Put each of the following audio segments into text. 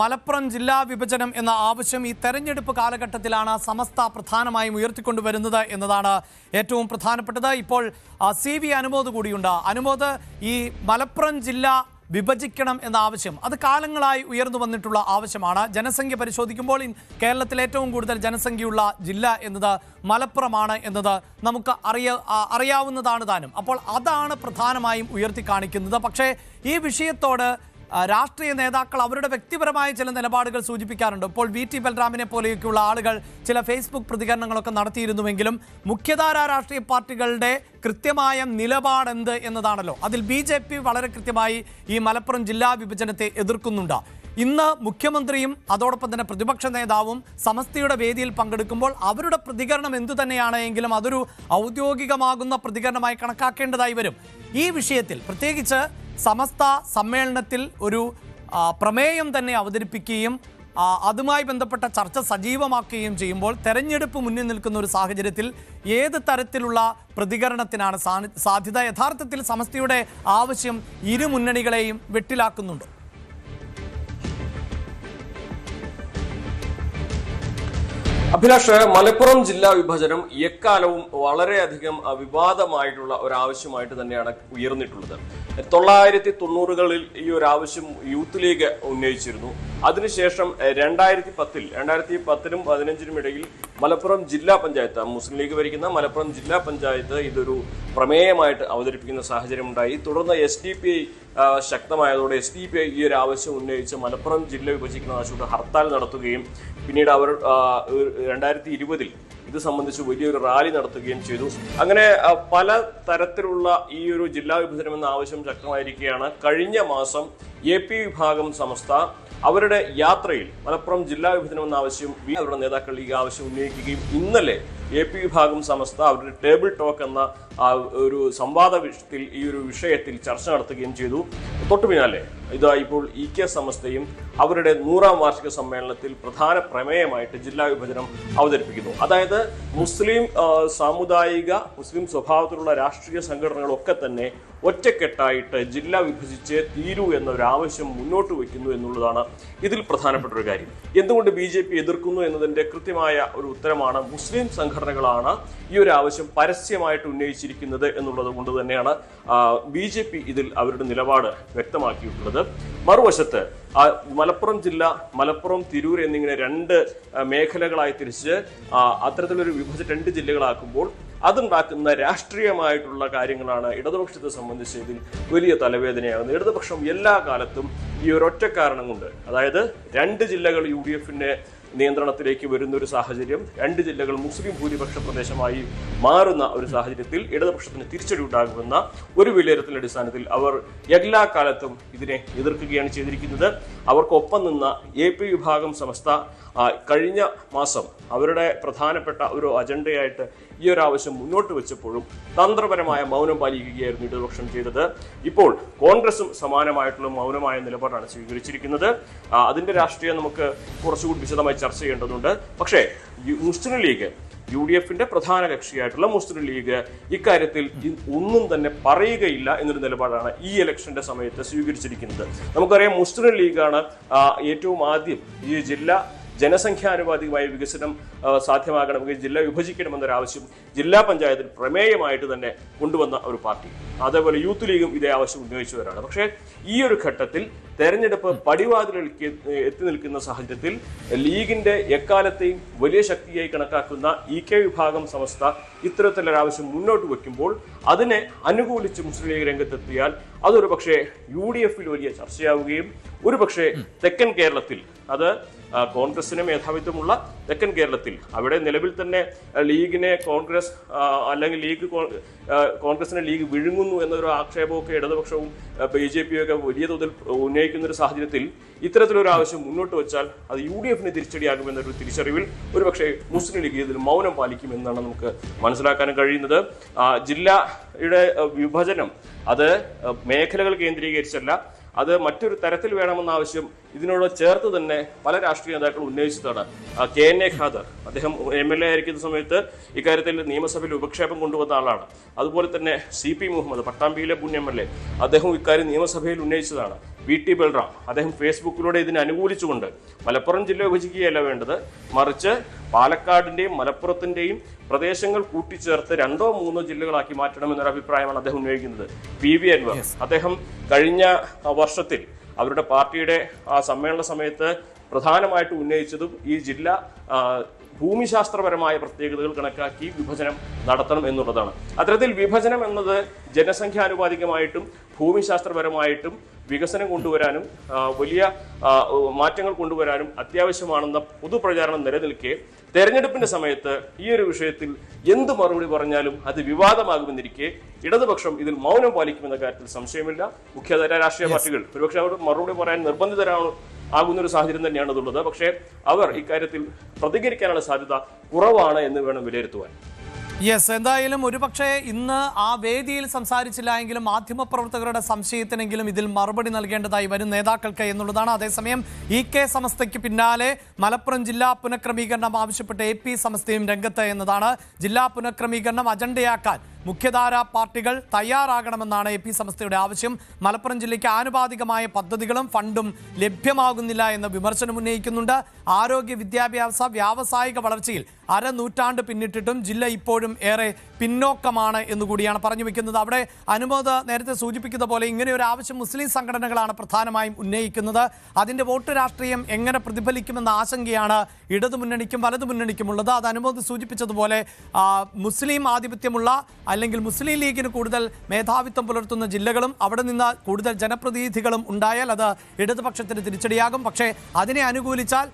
മലപ്പുറം ജില്ലാ വിഭജനം എന്ന ആവശ്യം ഈ തെരഞ്ഞെടുപ്പ് കാലഘട്ടത്തിലാണ് സമസ്ത പ്രധാനമായും ഉയർത്തിക്കൊണ്ടുവരുന്നത് എന്നതാണ് ഏറ്റവും പ്രധാനപ്പെട്ടത്. ഇപ്പോൾ സി വി അനുമോദ് കൂടിയുണ്ട്. അനുമോദ് ഈ മലപ്പുറം ജില്ല വിഭജിക്കണം എന്ന ആവശ്യം അത് കാലങ്ങളായി ഉയർന്നു വന്നിട്ടുള്ള ആവശ്യമാണ്. ജനസംഖ്യ പരിശോധിക്കുമ്പോൾ കേരളത്തിൽ ഏറ്റവും കൂടുതൽ ജനസംഖ്യയുള്ള ജില്ല എന്നത് മലപ്പുറമാണ് എന്നത് നമുക്ക് അറിയ അറിയാവുന്നതാണ് താനും. അപ്പോൾ അതാണ് പ്രധാനമായും ഉയർത്തി കാണിക്കുന്നത്. പക്ഷേ ഈ വിഷയത്തോട് രാഷ്ട്രീയ നേതാക്കൾ അവരുടെ വ്യക്തിപരമായ ചില നിലപാടുകൾ സൂചിപ്പിക്കാറുണ്ട്. ഇപ്പോൾ വി ടി ബൽറാമിനെ പോലെയൊക്കെയുള്ള ആളുകൾ ചില ഫേസ്ബുക്ക് പ്രതികരണങ്ങളൊക്കെ നടത്തിയിരുന്നുവെങ്കിലും മുഖ്യധാരാ രാഷ്ട്രീയ പാർട്ടികളുടെ കൃത്യമായ നിലപാടെന്ത് എന്നതാണല്ലോ. അതിൽ ബി വളരെ കൃത്യമായി ഈ മലപ്പുറം ജില്ലാ വിഭജനത്തെ എതിർക്കുന്നുണ്ട്. ഇന്ന് മുഖ്യമന്ത്രിയും അതോടൊപ്പം തന്നെ പ്രതിപക്ഷ നേതാവും സമസ്തയുടെ വേദിയിൽ പങ്കെടുക്കുമ്പോൾ അവരുടെ പ്രതികരണം എന്തു തന്നെയാണ് എങ്കിലും അതൊരു ഔദ്യോഗികമാകുന്ന പ്രതികരണമായി കണക്കാക്കേണ്ടതായി വരും. ഈ വിഷയത്തിൽ പ്രത്യേകിച്ച് സമസ്ത സമ്മേളനത്തിൽ ഒരു പ്രമേയം തന്നെ അവതരിപ്പിക്കുകയും അതുമായി ബന്ധപ്പെട്ട ചർച്ച സജീവമാക്കുകയും ചെയ്യുമ്പോൾ തെരഞ്ഞെടുപ്പ് മുന്നിൽ നിൽക്കുന്ന ഒരു സാഹചര്യത്തിൽ ഏത് തരത്തിലുള്ള പ്രതികരണത്തിനാണ് സാധ്യത? യഥാർത്ഥത്തിൽ സമസ്തയുടെ ആവശ്യം ഇരു മുന്നണികളെയും വെട്ടിലാക്കുന്നുണ്ടോ? അഭിലാഷ് മലപ്പുറം ജില്ലാ വിഭജനം എക്കാലവും വളരെയധികം വിവാദമായിട്ടുള്ള ഒരു ആവശ്യമായിട്ട് തന്നെയാണ് ഉയർന്നിട്ടുള്ളത്. തൊള്ളായിരത്തി തൊണ്ണൂറുകളിൽ ഈ ഒരു ആവശ്യം യൂത്ത് ലീഗ് ഉന്നയിച്ചിരുന്നു. അതിനുശേഷം രണ്ടായിരത്തി പത്തിൽ രണ്ടായിരത്തി പത്തിനും പതിനഞ്ചിനും ഇടയിൽ മലപ്പുറം ജില്ലാ പഞ്ചായത്ത് മുസ്ലിം ലീഗ് ഭരിക്കുന്ന മലപ്പുറം ജില്ലാ പഞ്ചായത്ത് ഇതൊരു പ്രമേയമായിട്ട് അവതരിപ്പിക്കുന്ന സാഹചര്യം ഉണ്ടായി തുടർന്ന് എസ് ഡി പി ഐ ശക്തമായതോടെ എസ് ഡി പി ഐ ഈ ഒരു ആവശ്യം ഉന്നയിച്ച് മലപ്പുറം ജില്ല വിഭജിക്കുന്ന ആവശ്യപ്പെട്ട് ഹർത്താൽ നടത്തുകയും പിന്നീട് അവർ രണ്ടായിരത്തി ഇരുപതിൽ ഇത് സംബന്ധിച്ച് വലിയൊരു റാലി നടത്തുകയും ചെയ്തു. അങ്ങനെ പല തരത്തിലുള്ള ഈ ഒരു ജില്ലാ വിഭജനം എന്ന ആവശ്യം ശക്തമായിരിക്കുകയാണ്. കഴിഞ്ഞ മാസം എ പി വിഭാഗം സംസ്ഥ അവരുടെ യാത്രയിൽ മലപ്പുറം ജില്ലാ വിഭജനം എന്ന ആവശ്യം അവരുടെ നേതാക്കൾ ഈ ആവശ്യം ഉന്നയിക്കുകയും ഇന്നലെ എ പി വിഭാഗം സമസ്ത അവരുടെ ടേബിൾ ടോക്ക് എന്ന ഒരു സംവാദ വിഷയത്തിൽ ഈ ഒരു വിഷയത്തിൽ ചർച്ച നടത്തുകയും ചെയ്തു. തൊട്ടു പിന്നാലെ ഇതാ ഇപ്പോൾ ഇ കെ സമസ്തയും അവരുടെ നൂറാം വാർഷിക സമ്മേളനത്തിൽ പ്രധാന പ്രമേയമായിട്ട് ജില്ലാ വിഭജനം അവതരിപ്പിക്കുന്നു. അതായത് മുസ്ലിം സാമുദായിക മുസ്ലിം സ്വഭാവത്തിലുള്ള രാഷ്ട്രീയ സംഘടനകളൊക്കെ തന്നെ ഒറ്റക്കെട്ടായിട്ട് ജില്ല വിഭജിച്ച് തീരൂ എന്ന ഒരു ആവശ്യം മുന്നോട്ട് വയ്ക്കുന്നു എന്നുള്ളതാണ് ഇതിൽ പ്രധാനപ്പെട്ട ഒരു കാര്യം. എന്തുകൊണ്ട് ബി ജെ പി എതിർക്കുന്നു എന്നതിന്റെ കൃത്യമായ ഒരു ഉത്തരമാണ് മുസ്ലിം സംഘടനകളാണ് ഈ ഒരു ആവശ്യം പരസ്യമായിട്ട് ഉന്നയിച്ചിരിക്കുന്നത് എന്നുള്ളത് കൊണ്ട് തന്നെയാണ് ബി ജെ പി ഇതിൽ അവരുടെ നിലപാട് വ്യക്തമാക്കിയിട്ടുള്ളത്. മറുവശത്ത് മലപ്പുറം ജില്ല മലപ്പുറം തിരൂർ എന്നിങ്ങനെ രണ്ട് മേഖലകളായി തിരിച്ച് അത്തരത്തിലൊരു വിഭജ രണ്ട് ജില്ലകളാക്കുമ്പോൾ അതുണ്ടാക്കുന്ന രാഷ്ട്രീയമായിട്ടുള്ള കാര്യങ്ങളാണ് ഇടതുപക്ഷത്തെ സംബന്ധിച്ച് ഇതിൽ വലിയ തലവേദനയാകുന്നത്. ഇടതുപക്ഷം എല്ലാ കാലത്തും ഈ ഒരൊറ്റ കാരണം കൊണ്ട് അതായത് രണ്ട് ജില്ലകൾ യു ഡി എഫിന്റെ നിയന്ത്രണത്തിലേക്ക് വരുന്ന ഒരു സാഹചര്യം രണ്ട് ജില്ലകൾ മുസ്ലിം ഭൂരിപക്ഷ പ്രദേശമായി മാറുന്ന ഒരു സാഹചര്യത്തിൽ ഇടതുപക്ഷത്തിന് തിരിച്ചടി ഉണ്ടാകുമെന്ന ഒരു വിലയിരുത്തലിന്റെ അടിസ്ഥാനത്തിൽ അവർ എല്ലാ കാലത്തും ഇതിനെ എതിർക്കുകയാണ് ചെയ്തിരിക്കുന്നത്. അവർക്കൊപ്പം നിന്ന എ പി വിഭാഗം ആ, കഴിഞ്ഞ മാസം അവരുടെ പ്രധാനപ്പെട്ട ഒരു അജണ്ടയായിട്ട് ഈ ഒരു ആവശ്യം മുന്നോട്ട് വെച്ചപ്പോഴും തന്ത്രപരമായ മൗനം പാലിക്കുകയായിരുന്നു ഇടതുപക്ഷം ചെയ്തത്. ഇപ്പോൾ കോൺഗ്രസും സമാനമായിട്ടുള്ള മൗനമായ നിലപാടാണ് സ്വീകരിച്ചിരിക്കുന്നത്. അതിന്റെ രാഷ്ട്രീയം നമുക്ക് കുറച്ചുകൂടി വിശദമായി ചർച്ച ചെയ്യേണ്ടതുണ്ട്. പക്ഷേ മുസ്ലിം ലീഗ് യു ഡി എഫിന്റെ പ്രധാന കക്ഷിയായിട്ടുള്ള മുസ്ലിം ലീഗ് ഇക്കാര്യത്തിൽ ഒന്നും തന്നെ പറയുകയില്ല എന്നൊരു നിലപാടാണ് ഈ ഇലക്ഷന്റെ സമയത്ത് സ്വീകരിച്ചിരിക്കുന്നത്. നമുക്കറിയാം മുസ്ലിം ലീഗാണ് ഏറ്റവും ആദ്യം ഈ ജില്ല ജനസംഖ്യാനുപാതികമായ വികസനം സാധ്യമാകണമെങ്കിൽ ജില്ല വിഭജിക്കണമെന്നൊരാവശ്യം ജില്ലാ പഞ്ചായത്തിൽ പ്രമേയമായിട്ട് തന്നെ കൊണ്ടുവന്ന ഒരു പാർട്ടി. അതേപോലെ യൂത്ത് ലീഗും ഇതേ ആവശ്യം ഉന്നയിച്ചവരാണ് പക്ഷേ ഈ ഒരു ഘട്ടത്തിൽ തെരഞ്ഞെടുപ്പ് പടിവാതിലേക്ക് എത്തി നിൽക്കുന്ന സാഹചര്യത്തിൽ ലീഗിന്റെ എക്കാലത്തെയും വലിയ ശക്തിയായി കണക്കാക്കുന്ന ഇ കെ വിഭാഗം സംസ്ഥ ഇത്തരത്തിലൊരാവശ്യം മുന്നോട്ട് വയ്ക്കുമ്പോൾ അതിനെ അനുകൂലിച്ച് മുസ്ലിം ലീഗ് രംഗത്തെത്തിയാൽ അതൊരു പക്ഷേ യു ഡി എഫിൽ വലിയ ചർച്ചയാവുകയും ഒരു പക്ഷേ തെക്കൻ കേരളത്തിൽ അത് കോൺഗ്രസിന് മേധാവിത്വമുള്ള തെക്കൻ കേരളത്തിൽ അവിടെ നിലവിൽ തന്നെ ലീഗിനെ കോൺഗ്രസ് അല്ലെങ്കിൽ ലീഗ് കോൺഗ്രസിനെ ലീഗ് വിഴുങ്ങുന്നു എന്നൊരു ആക്ഷേപമൊക്കെ ഇടതുപക്ഷവും ബി ജെ പിയൊക്കെ വലിയ തോതിൽ ഉന്നയിക്കുന്ന ഒരു സാഹചര്യത്തിൽ ഇത്തരത്തിലൊരു ആവശ്യം മുന്നോട്ട് വെച്ചാൽ അത് യു ഡി എഫിന് തിരിച്ചടിയാകുമെന്നൊരു തിരിച്ചറിവിൽ ഒരുപക്ഷെ മുസ്ലിം ലീഗ് ഇതിൽ മൗനം പാലിക്കുമെന്നാണ് നമുക്ക് മനസ്സിലാക്കാനും കഴിയുന്നത്. ജില്ലയുടെ വിഭജനം അത് മേഖലകൾ കേന്ദ്രീകരിച്ചല്ല അത് മറ്റൊരു തരത്തിൽ വേണമെന്ന ആവശ്യം ഇതിനോട് ചേർത്ത് തന്നെ പല രാഷ്ട്രീയ നേതാക്കളും ഉന്നയിച്ചതാണ്. കെ എൻ എ ഖാദർ അദ്ദേഹം എം എൽ എ ആയിരിക്കുന്ന സമയത്ത് ഇക്കാര്യത്തിൽ നിയമസഭയിൽ ഉപക്ഷേപം കൊണ്ടുവന്ന ആളാണ്. അതുപോലെ തന്നെ സി പി മുഹമ്മദ് പട്ടാമ്പിയിലെ മുൻ എം എൽ എ അദ്ദേഹം ഇക്കാര്യം നിയമസഭയിൽ ഉന്നയിച്ചതാണ്. V T Balram. അദ്ദേഹം ഫേസ്ബുക്കിലൂടെ ഇതിനെ അനുകൂലിച്ചുകൊണ്ട് മലപ്പുറം ജില്ല വിഭജിക്കുകയല്ല വേണ്ടത്. മറിച്ച് പാലക്കാടിന്റെയും മലപ്പുറത്തിന്റെയും പ്രദേശങ്ങൾ കൂട്ടിച്ചേർത്ത് രണ്ടോ മൂന്നോ ജില്ലകളാക്കി മാറ്റണം എന്നൊരു അഭിപ്രായമാണ് അദ്ദേഹം ഉന്നയിക്കുന്നത്. P V Anvar. അദ്ദേഹം കഴിഞ്ഞ വർഷത്തിൽ അവരുടെ പാർട്ടിയുടെ ആ സമ്മേളന സമയത്ത് പ്രധാനമായിട്ട് ഉന്നയിച്ചതും ഈ ജില്ല ഭൂമിശാസ്ത്രപരമായ പ്രത്യേകതകൾ കണക്കാക്കി വിഭജനം നടത്തണം എന്നുള്ളതാണ്. അത്തരത്തിൽ വിഭജനം എന്നത് ജനസംഖ്യാനുപാതികമായിട്ടും ഭൂമിശാസ്ത്രപരമായിട്ടും വികസനം കൊണ്ടുവരാനും വലിയ മാറ്റങ്ങൾ കൊണ്ടുവരാനും അത്യാവശ്യമാണെന്ന പൊതുപ്രചാരണം നിലനിൽക്കെ തെരഞ്ഞെടുപ്പിന്റെ സമയത്ത് ഈ ഒരു വിഷയത്തിൽ എന്ത് മറുപടി പറഞ്ഞാലും അത് വിവാദമാകുമെന്നിരിക്കെ ഇടതുപക്ഷം ഇതിൽ മൗനം പാലിക്കുമെന്ന കാര്യത്തിൽ സംശയമില്ല. മുഖ്യധാര രാഷ്ട്രീയ പാർട്ടികൾ ഒരുപക്ഷെ അവർ മറുപടി പറയാൻ നിർബന്ധിതരാണ് ആകുന്ന ഒരു സാഹചര്യം തന്നെയാണ് അതുള്ളത് പക്ഷേ അവർ ഇക്കാര്യത്തിൽ പ്രതികരിക്കാനുള്ള സാധ്യത കുറവാണ് എന്ന് വേണം വിലയിരുത്തുവാൻ. യെസ് എന്തായാലും ഒരുപക്ഷെ ഇന്ന് ആ വേദിയിൽ സംസാരിച്ചില്ല എങ്കിലും മാധ്യമപ്രവർത്തകരുടെ സംശയത്തിനെങ്കിലും ഇതിൽ മറുപടി നൽകേണ്ടതായി വരും നേതാക്കൾക്ക് എന്നുള്ളതാണ്. അതേസമയം ഇ കെ സമസ്തയ്ക്ക് പിന്നാലെ മലപ്പുറം ജില്ലാ പുനഃക്രമീകരണം ആവശ്യപ്പെട്ട് എ പി സമസ്തയും രംഗത്ത് എന്നതാണ്. ജില്ലാ പുനഃക്രമീകരണം അജണ്ടയാക്കാൻ മുഖ്യധാര പാർട്ടികൾ തയ്യാറാകണമെന്നാണ് എ പി സമസ്തയുടെ ആവശ്യം. മലപ്പുറം ജില്ലയ്ക്ക് ആനുപാതികമായ പദ്ധതികളും ഫണ്ടും ലഭ്യമാകുന്നില്ല എന്ന വിമർശനം ഉന്നയിക്കുന്നുണ്ട്. ആരോഗ്യ വിദ്യാഭ്യാസ വ്യാവസായിക വളർച്ചയിൽ അരനൂറ്റാണ്ട് പിന്നിട്ടിട്ടും ജില്ല ഇപ്പോഴും ഏറെ പിന്നോക്കമാണ് എന്നുകൂടിയാണ് പറഞ്ഞു വെക്കുന്നത്. അവിടെ അനുമോദ നേരത്തെ സൂചിപ്പിക്കുന്ന പോലെ ഇങ്ങനെ ഒരു ആവശ്യം മുസ്ലിം സംഘടനകളാണ് പ്രധാനമായും ഉന്നയിക്കുന്നത്. അതിന്റെ വോട്ട് രാഷ്ട്രീയം എങ്ങനെ പ്രതിഫലിക്കുമെന്ന ആശങ്കയാണ് ഇടതുമുന്നണിക്കും വലതുമുന്നണിക്കുമുള്ളത് അത് അനുമോദ് സൂചിപ്പിച്ചതുപോലെ മുസ്ലിം ആധിപത്യമുള്ള അല്ലെങ്കിൽ മുസ്ലിം ലീഗിന് കൂടുതൽ മേധാവിത്വം പുലർത്തുന്ന ജില്ലകളും അവിടെ നിന്ന് കൂടുതൽ ജനപ്രതിനിധികളും ഉണ്ടായാൽ അത് ഇടതുപക്ഷത്തിന് തിരിച്ചടിയാകും. പക്ഷേ അതിനെ അനുകൂലിച്ചാൽ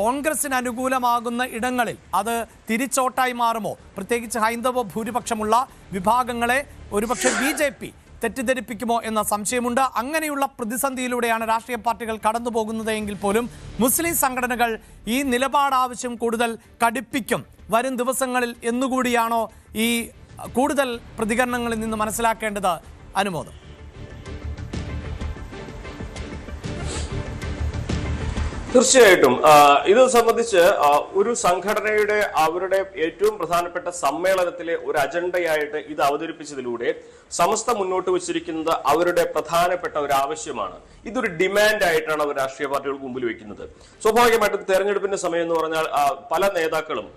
കോൺഗ്രസിന് അനുകൂലമാകുന്ന ഇടങ്ങളിൽ അത് തിരിച്ചോട്ടായി മാറുമോ? പ്രത്യേകിച്ച് ഹൈന്ദവ ഭൂരിപക്ഷമുള്ള വിഭാഗങ്ങളെ ഒരുപക്ഷെ ബി ജെ പി തെറ്റിദ്ധരിപ്പിക്കുമോ എന്ന സംശയമുണ്ട്. അങ്ങനെയുള്ള പ്രതിസന്ധിയിലൂടെയാണ് രാഷ്ട്രീയ പാർട്ടികൾ കടന്നു പോകുന്നത് എങ്കിൽ പോലും മുസ്ലിം സംഘടനകൾ ഈ നിലപാട് ആവശ്യം കൂടുതൽ കടുപ്പിക്കും. വരും ദിവസങ്ങളിൽ എന്നുകൂടിയാണോ ഈ കൂടുതൽ പ്രതികരണങ്ങളിൽ നിന്ന് മനസ്സിലാക്കേണ്ടത് അനുമോദം. തീർച്ചയായിട്ടും. ഇത് സംബന്ധിച്ച് ഒരു സംഘടനയുടെ അവരുടെ ഏറ്റവും പ്രധാനപ്പെട്ട സമ്മേളനത്തിലെ ഒരു അജണ്ടയായിട്ട് ഇത് അവതരിപ്പിച്ചതിലൂടെ സമസ്ത മുന്നോട്ട് വെച്ചിരിക്കുന്നത് അവരുടെ പ്രധാനപ്പെട്ട ഒരു ആവശ്യമാണ്. ഇതൊരു ഡിമാൻഡ് ആയിട്ടാണ് അവർ രാഷ്ട്രീയ പാർട്ടികൾക്ക് മുമ്പിൽ വെക്കുന്നത്. സ്വാഭാവികമായിട്ടും തെരഞ്ഞെടുപ്പിന്റെ സമയം എന്ന് പറഞ്ഞാൽ പല നേതാക്കളും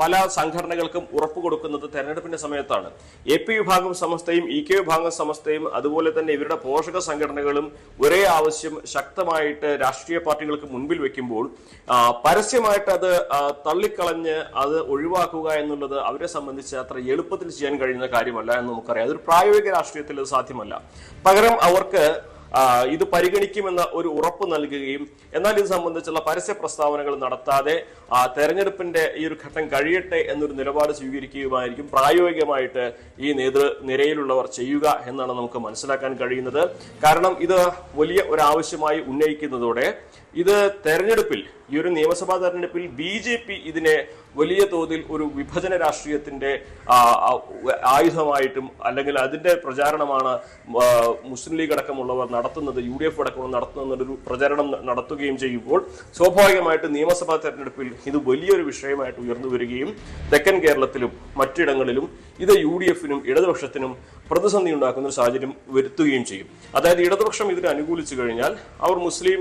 പല സംഘടനകൾക്കും ഉറപ്പ് കൊടുക്കുന്നത് തെരഞ്ഞെടുപ്പിന്റെ സമയത്താണ്. എ പി വിഭാഗം സമസ്തയും ഇ കെ വിഭാഗം സമസ്തയും അതുപോലെ തന്നെ ഇവരുടെ പോഷക സംഘടനകളും ഒരേ ആവശ്യം ശക്തമായിട്ട് രാഷ്ട്രീയ പാർട്ടികൾക്ക് മുൻപിൽ വെക്കുമ്പോൾ പരസ്യമായിട്ട് അത് തള്ളിക്കളഞ്ഞ് അത് ഒഴിവാക്കുക എന്നുള്ളത് അവരെ സംബന്ധിച്ച് അത്ര എളുപ്പത്തിൽ ചെയ്യാൻ കഴിയുന്ന കാര്യമല്ല എന്ന് നമുക്കറിയാം. അതൊരു പ്രായോഗിക രാഷ്ട്രീയത്തിൽ അത് സാധ്യമല്ല. പകരം അവർക്ക് ഇത് പരിഗണിക്കുമെന്ന ഒരു ഉറപ്പ് നൽകുകയും എന്നാൽ ഇത് സംബന്ധിച്ചുള്ള പരസ്യ പ്രസ്താവനകൾ നടത്താതെ തെരഞ്ഞെടുപ്പിന്റെ ഈ ഒരു ഘട്ടം കഴിയട്ടെ എന്നൊരു നിലപാട് സ്വീകരിക്കുകയുമായിരിക്കും. പ്രായോഗികമായിട്ട് ഈ നേതൃ നിരയിലുള്ളവർ ചെയ്യുക എന്നാണ് നമുക്ക് മനസ്സിലാക്കാൻ കഴിയുന്നത്. കാരണം ഇത് വലിയ ഒരു ആവശ്യമായി ഉന്നയിക്കുന്നതോടെ ഇത് തെരഞ്ഞെടുപ്പിൽ ഈ ഒരു നിയമസഭാ തെരഞ്ഞെടുപ്പിൽ ബി ജെ പി ഇതിനെ വലിയ തോതിൽ ഒരു വിഭജന രാഷ്ട്രീയത്തിന്റെ ആയുധമായിട്ടും അല്ലെങ്കിൽ അതിന്റെ പ്രചാരണമാണ് മുസ്ലിം ലീഗ് അടക്കമുള്ളവർ നടത്തുന്നത് യു ഡി എഫ് അടക്കമുള്ള നടത്തുന്നൊരു പ്രചരണം നടത്തുകയും ചെയ്യുമ്പോൾ സ്വാഭാവികമായിട്ട് നിയമസഭാ തെരഞ്ഞെടുപ്പിൽ ഇത് വലിയൊരു വിഷയമായിട്ട് ഉയർന്നു വരികയും തെക്കൻ കേരളത്തിലും മറ്റിടങ്ങളിലും ഇത് യു ഡി എഫിനും ഇടതുപക്ഷത്തിനും പ്രതിസന്ധി ഉണ്ടാക്കുന്ന ഒരു സാഹചര്യം വരുത്തുകയും ചെയ്യും. അതായത് ഇടതുപക്ഷം ഇതിനെ അനുകൂലിച്ചു കഴിഞ്ഞാൽ അവർ മുസ്ലിം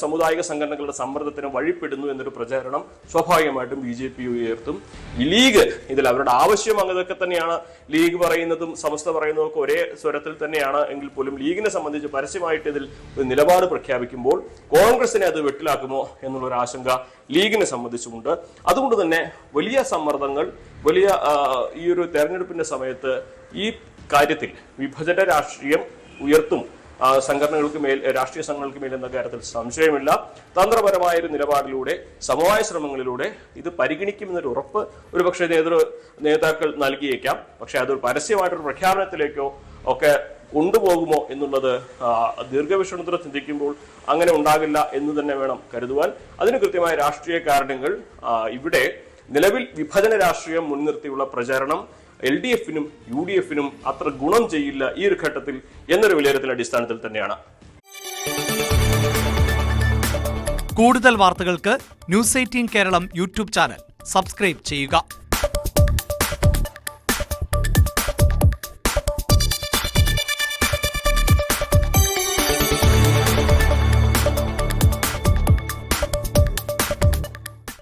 സമുദായിക സംഘടനകളുടെ സമ്മർദ്ദത്തിന് വഴിപ്പെടുന്നു എന്നൊരു പ്രചാരണം സ്വാഭാവികമായിട്ടും ബി ജെ പി ഉയർത്തും. ഈ ലീഗ് ഇതിൽ അവരുടെ ആവശ്യം അങ്ങനെയൊക്കെ തന്നെയാണ്. ലീഗ് പറയുന്നതും സമസ്ത പറയുന്നതും ഒക്കെ ഒരേ സ്വരത്തിൽ തന്നെയാണ്. എങ്കിൽ പോലും ലീഗിനെ സംബന്ധിച്ച് പരസ്യമായിട്ട് ഇതിൽ ഒരു നിലപാട് പ്രഖ്യാപിക്കുമ്പോൾ കോൺഗ്രസിനെ അത് വെട്ടിലാക്കുമോ എന്നുള്ള ഒരു ആശങ്ക ലീഗിനെ സംബന്ധിച്ചുമുണ്ട്. അതുകൊണ്ട് തന്നെ വലിയ സമ്മർദ്ദങ്ങൾ വലിയ ഈ ഒരു തെരഞ്ഞെടുപ്പിന്റെ സമയത്ത് ഈ കാര്യത്തിൽ വിഭജന രാഷ്ട്രീയം ഉയർത്തും. സംഘടനകൾക്ക് മേൽ രാഷ്ട്രീയ സംഘടനകൾക്ക് മേൽ എന്ന കാര്യത്തിൽ സംശയമില്ല. തന്ത്രപരമായ ഒരു നിലപാടിലൂടെ സമവായ ശ്രമങ്ങളിലൂടെ ഇത് പരിഗണിക്കുമെന്നൊരു ഉറപ്പ് ഒരുപക്ഷെ നേതൃ നേതാക്കൾ നൽകിയേക്കാം. പക്ഷേ അതൊരു പരസ്യമായിട്ടൊരു പ്രഖ്യാപനത്തിലേക്കോ ഒക്കെ കൊണ്ടുപോകുമോ എന്നുള്ളത് ദീർഘവീക്ഷണത്തോടെ ചിന്തിക്കുമ്പോൾ അങ്ങനെ ഉണ്ടാകില്ല എന്ന് തന്നെ വേണം കരുതുവാൻ. അതിന് കൃത്യമായ രാഷ്ട്രീയ കാരണങ്ങൾ ഇവിടെ നിലവിൽ വിഭജന രാഷ്ട്രീയം മുൻനിർത്തിയുള്ള പ്രചാരണം എൽ ഡി എഫിനും യു ഡി എഫിനും അത്ര ഗുണം ചെയ്യില്ല ഈ ഒരു ഘട്ടത്തിൽ എന്നൊരു വിലയിരുത്തൽ അടിസ്ഥാനത്തിൽ തന്നെയാണ്. കൂടുതൽ വാർത്തകൾക്ക് news eighteen Keralam YouTube channel subscribe ചെയ്യുക.